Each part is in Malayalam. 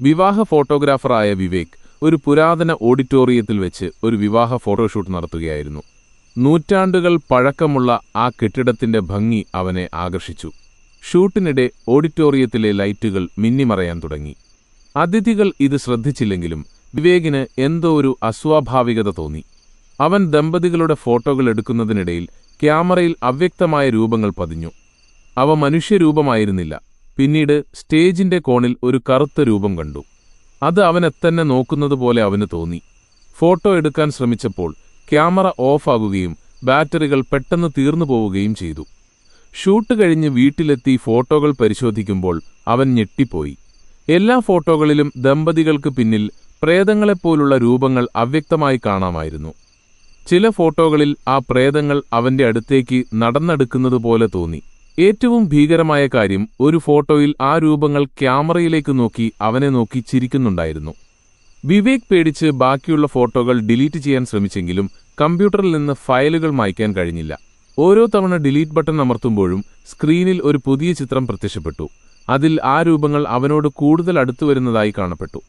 വിവാഹ ഫോട്ടോഗ്രാഫറായ വിവേക് ഒരു പുരാതന ഓഡിറ്റോറിയത്തിൽ വെച്ച് ഒരു വിവാഹ ഫോട്ടോഷൂട്ട് നടത്തുകയായിരുന്നു. നൂറ്റാണ്ടുകൾ പഴക്കമുള്ള ആ കെട്ടിടത്തിന്റെ ഭംഗി അവനെ ആകർഷിച്ചു. ഷൂട്ടിനിടെ ഓഡിറ്റോറിയത്തിലെ ലൈറ്റുകൾ മിന്നിമറയാൻ തുടങ്ങി. അതിഥികൾ ഇത് ശ്രദ്ധിച്ചില്ലെങ്കിലും വിവേകിന് എന്തോ ഒരു അസ്വാഭാവികത തോന്നി. അവൻ ദമ്പതികളുടെ ഫോട്ടോകൾ എടുക്കുന്നതിനിടയിൽ ക്യാമറയിൽ അവ്യക്തമായ രൂപങ്ങൾ പതിഞ്ഞു. അവ മനുഷ്യരൂപമായിരുന്നില്ല. പിന്നീട് സ്റ്റേജിന്റെ കോണിൽ ഒരു കറുത്ത രൂപം കണ്ടു. അത് അവനെത്തന്നെ നോക്കുന്നതുപോലെ അവന് തോന്നി. ഫോട്ടോ എടുക്കാൻ ശ്രമിച്ചപ്പോൾ ക്യാമറ ഓഫാകുകയും ബാറ്ററികൾ പെട്ടെന്ന് തീർന്നു പോവുകയും ചെയ്തു. ഷൂട്ട് കഴിഞ്ഞ് വീട്ടിലെത്തി ഫോട്ടോകൾ പരിശോധിക്കുമ്പോൾ അവൻ ഞെട്ടിപ്പോയി. എല്ലാ ഫോട്ടോകളിലും ദമ്പതികൾക്ക് പിന്നിൽ പ്രേതങ്ങളെപ്പോലുള്ള രൂപങ്ങൾ അവ്യക്തമായി കാണാമായിരുന്നു. ചില ഫോട്ടോകളിൽ ആ പ്രേതങ്ങൾ അവന്റെ അടുത്തേക്ക് നടന്നെടുക്കുന്നതുപോലെ തോന്നി. ഏറ്റവും ഭീകരമായ കാര്യം ഒരു ഫോട്ടോയിൽ ആ രൂപങ്ങൾ ക്യാമറയിലേക്ക് നോക്കി അവനെ നോക്കി ചിരിക്കുന്നുണ്ടായിരുന്നു. വിവേക് പേടിച്ച് ബാക്കിയുള്ള ഫോട്ടോകൾ ഡിലീറ്റ് ചെയ്യാൻ ശ്രമിച്ചെങ്കിലും കമ്പ്യൂട്ടറിൽ നിന്ന് ഫയലുകൾ മായ്ക്കാൻ കഴിഞ്ഞില്ല. ഓരോ തവണ ഡിലീറ്റ് ബട്ടൺ അമർത്തുമ്പോഴും സ്ക്രീനിൽ ഒരു പുതിയ ചിത്രം പ്രത്യക്ഷപ്പെട്ടു. അതിൽ ആ രൂപങ്ങൾ അവനോട് കൂടുതൽ അടുത്തു വരുന്നതായി കാണപ്പെട്ടു.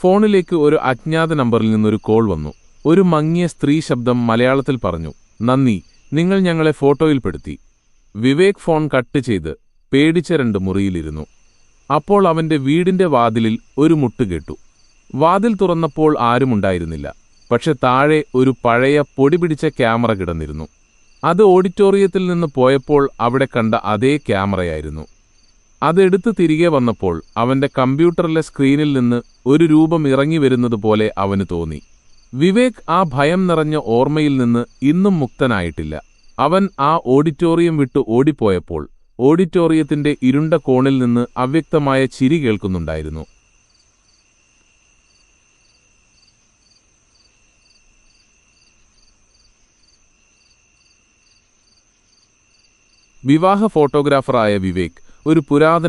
ഫോണിലേക്ക് ഒരു അജ്ഞാത നമ്പറിൽ നിന്നൊരു കോൾ വന്നു. ഒരു മങ്ങിയ സ്ത്രീ ശബ്ദം മലയാളത്തിൽ പറഞ്ഞു നന്ദി നിങ്ങൾ ഞങ്ങളെ ഫോട്ടോയിൽപ്പെടുത്തി. വിവേക് ഫോൺ കട്ട് ചെയ്ത് പേടിച്ച രണ്ട് മുറിയിലിരുന്നു. അപ്പോൾ അവന്റെ വീടിന്റെ വാതിലിൽ ഒരു മുട്ട് കേട്ടു. വാതിൽ തുറന്നപ്പോൾ ആരുമുണ്ടായിരുന്നില്ല പക്ഷെ താഴെ ഒരു പഴയ പൊടി പിടിച്ച ക്യാമറ കിടന്നിരുന്നു. അത് ഓഡിറ്റോറിയത്തിൽ നിന്ന് പോയപ്പോൾ അവിടെ കണ്ട അതേ ക്യാമറയായിരുന്നു. അതെടുത്ത് തിരികെ വന്നപ്പോൾ അവന്റെ കമ്പ്യൂട്ടറിലെ സ്ക്രീനിൽ നിന്ന് ഒരു രൂപം ഇറങ്ങി വരുന്നതുപോലെ അവന് തോന്നി. വിവേക് ആ ഭയം നിറഞ്ഞ ഓർമ്മയിൽ നിന്ന് ഇന്നും മുക്തനായിട്ടില്ല. അവൻ ആ ഓഡിറ്റോറിയം വിട്ട് ഓടിപ്പോയപ്പോൾ ഓഡിറ്റോറിയത്തിന്റെ ഇരുണ്ട കോണിൽ നിന്ന് അവ്യക്തമായ ചിരി കേൾക്കുന്നുണ്ടായിരുന്നു. വിവാഹ ഫോട്ടോഗ്രാഫറായ വിവേക് ഒരു പുരാതന